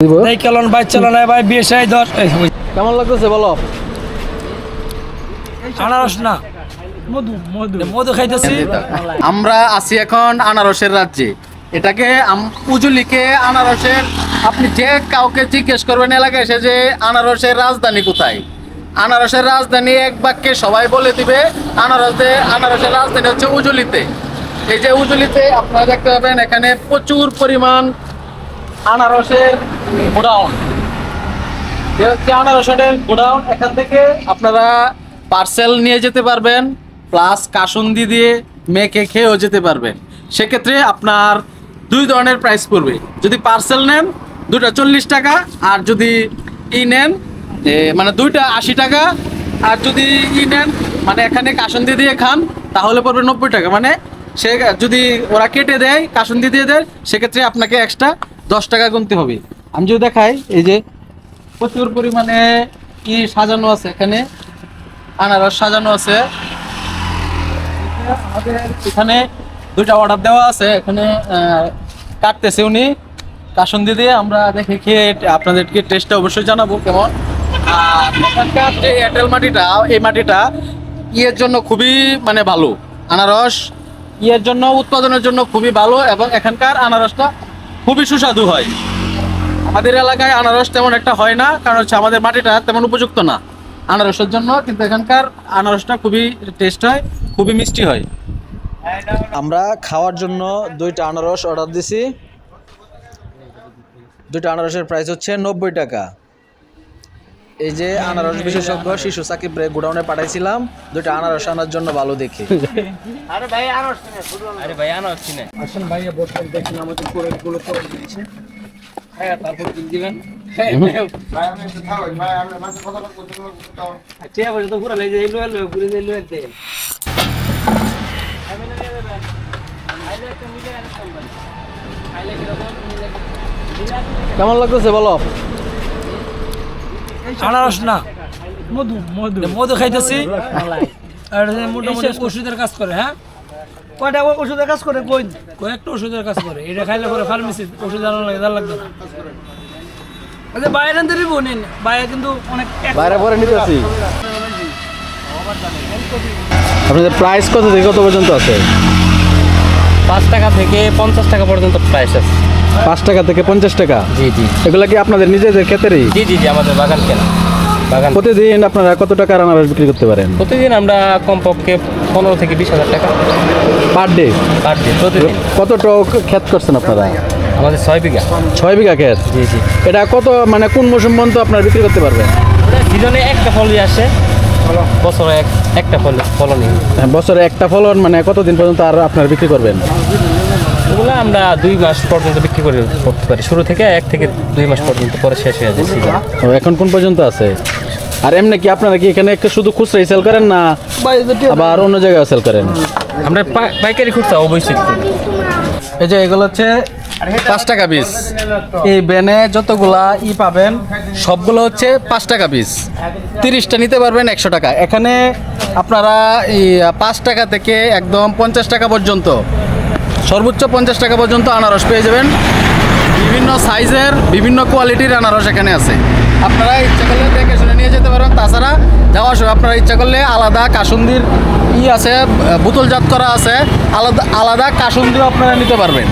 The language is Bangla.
দিব। এই কেলন বাইক চালানো ভাই বিয়ে সাই ধর। কেমন লাগতেছে বলো? আনারস না। মধু মধু। মধু খাইতেছি। আমরা আছি এখন আনারসের রাজ্যে। এটাকে উজুলিকে আনারসের আপনি যে কাউকে জিজ্ঞেস করবেন এলাকায় এসে যে আনারসের রাজধানী কোথায়? আনারসের রাজধানী এক বাক্যে সবাই বলে দিবে আনারসে আনারসের রাজধানী হচ্ছে উজুলিতে। এই যে উজুলিতে আপনারা দেখতে পাবেন এখানে প্রচুর পরিমাণ আনারসের গোডাউন। হচ্ছে আনারসের গোডাউন। এখান থেকে আপনারা পার্সেল নিয়ে যেতে পারবেন, প্লাস কাসুন্দি দিয়ে মেখে খেয়েও যেতে পারবেন। সেক্ষেত্রে আপনার দুই ধরনের প্রাইস পড়বে। যদি পার্সেল নেন দুটা চল্লিশ টাকা, আর যদি ই নেন মানে দুইটা আশি টাকা, আর যদি ই নেন মানে এখানে কাসুন্দি দিয়ে খান, তাহলে পড়বে নব্বই টাকা। মানে সে যদি ওরা কেটে দেয়, কাসুন্দি দিয়ে দেয়, সেক্ষেত্রে আপনাকে এক্সট্রা দশ টাকা গুনতে হবে। আমি যদি দেখাই, এই যে প্রচুর পরিমাণে কি সাজানো আছে এখানে, আনারস সাজানো আছে। আমাদের এখানে দুইটা অর্ডার দেওয়া আছে, এখানে কাটতেছে উনি। কাসন্দি দিয়ে আমরা দেখে খেয়ে আপনাদেরকে টেস্টটা অবশ্যই জানাব কেমন। আর এখানকার যে এয়ারটেল মাটিটা, এই মাটিটা ইয়ের জন্য খুবই মানে ভালো। আনারস ইয়ের জন্য, উৎপাদনের জন্য খুবই ভালো এবং এখানকার আনারসটা খুবই সুস্বাদু হয়। আমাদের এলাকায় আনারস তেমন একটা হয় না, কারণ হচ্ছে আমাদের মাটিটা তেমন উপযুক্ত না। আনারসের জন্য কিন্তু এখানকার আনারসটা খুবই টেস্ট হয়, খুবই মিষ্টি হয়। আমরা খাওয়ার জন্য দুইটা আনারস অর্ডার দিছি। দুইটা আনারসের প্রাইস হচ্ছে নব্বই টাকা। এই যে আনারস বিশেষজ্ঞ শিশু সাকিব রে গোডাউনে পাঠাইছিলাম দুইটা আনারস আনার জন্য ভালো দেখে। আরে ভাই আনারস কিনে আসেন ভাই বসেন দেখেন আমাদের প্রোডাক্টগুলো করে দিয়েছে। হ্যাঁ তারপর কিন দিবেন? আচ্ছা কেমন লাগতেছে বলো? আনারস না। মধু মধু। মধু খাইতেছি। আর মোটামুটি ওষুধের কাজ করে হ্যাঁ? কয়টা ওষুধের কাজ করে কই? কয়েকটা ওষুধের কাজ করে। এটা খাইলে পরে ফার্মেসি ওষুধ আনা লাগে তার লাগবে না। আচ্ছা বাইরে আনতে দিব নিন। বাইরে কিন্তু অনেক বাইরে পরে নিতেছি আপনাদের প্রাইস কত থেকে কত পর্যন্ত আছে? পাঁচ টাকা থেকে পঞ্চাশ টাকা পর্যন্ত প্রাইস আছে। পাঁচ টাকা থেকে পঞ্চাশ টাকা। জি জি। এগুলা কি আপনাদের নিজেদের ক্ষেত্রেই? জি জি জি আমাদের বাগান কেনা। বাগান। প্রতিদিন আপনারা কত টাকার আনারস বিক্রি করতে পারেন? প্রতিদিন আমরা কমপক্ষে পনেরো থেকে বিশ হাজার টাকা। Per day? পার ডে প্রতিদিন। কত টক ক্ষেত করছেন আপনারা? আমাদের ছয় বিঘা। ছয় বিঘা ক্ষেত? জি জি। এটা কত মানে কোন মৌসুম পর্যন্ত আপনারা বিক্রি করতে পারবেন? সিজনে একটা ফলই আসে। বছরে একটা ফল ফলনই। বছরে একটা ফলন মানে কতদিন পর্যন্ত আর আপনারা বিক্রি করবেন? ওগুলো আমরা দুই মাস পর্যন্ত বিক্রি করে করতে পারি। শুরু থেকে এক থেকে দুই মাস পর্যন্ত পরে শেষ হয়ে যায় সিজন এখন কোন পর্যন্ত আছে? আর এমনি কি আপনারা কি এখানে একটা শুধু খুচরাই সেল করেন না আবার অন্য জায়গায় সেল করেন? আমরা পাইকারি খুচরা অবশ্যই। এই যে এগুলো হচ্ছে পাঁচ টাকা পিস এই ব্যানে যতগুলা ই পাবেন সবগুলো হচ্ছে পাঁচ টাকা পিস তিরিশটা নিতে পারবেন একশো টাকা। এখানে আপনারা পাঁচ টাকা থেকে একদম পঞ্চাশ টাকা পর্যন্ত সর্বোচ্চ পঞ্চাশ টাকা পর্যন্ত আনারস পেয়ে যাবেন। বিভিন্ন সাইজের, বিভিন্ন কোয়ালিটির আনারস এখানে আছে। আপনারা ইচ্ছা করলে দেখে শুনে নিয়ে যেতে পারেন। তাছাড়া যাওয়ার সময় আপনারা ইচ্ছা করলে আলাদা কাসুন্দির ই আছে বোতলজাত করা আছে। আলাদা আলাদা কাসুন্দিও আপনারা নিতে পারবেন।